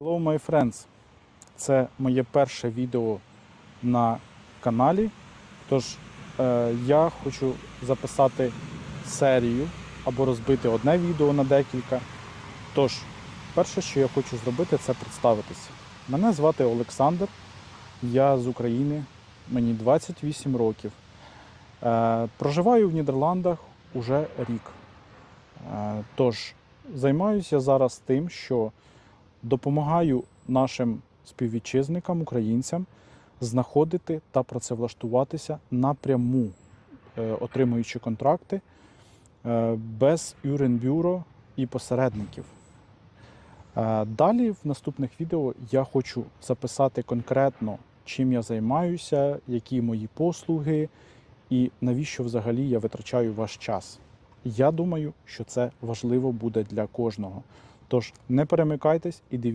Hello, my friends! Це моє перше відео на каналі. Тож е, я хочу записати серію або розбити одне відео на декілька. Тож, перше, що я хочу зробити, це представитися. Мене звати Олександр, я з України, мені 28 років. Е, проживаю в Нідерландах уже рік. Е, тож, займаюся зараз тим, що допомагаю нашим співвітчизникам, українцям знаходити та працевлаштуватися напряму, е, отримуючи контракти е, без юринбюро і посередників. Е, Далі в наступних відео я хочу записати конкретно, чим я займаюся, які мої послуги і навіщо взагалі я витрачаю ваш час. Я думаю, що це важливо буде для кожного. Тож не перемикайтесь і дивіться.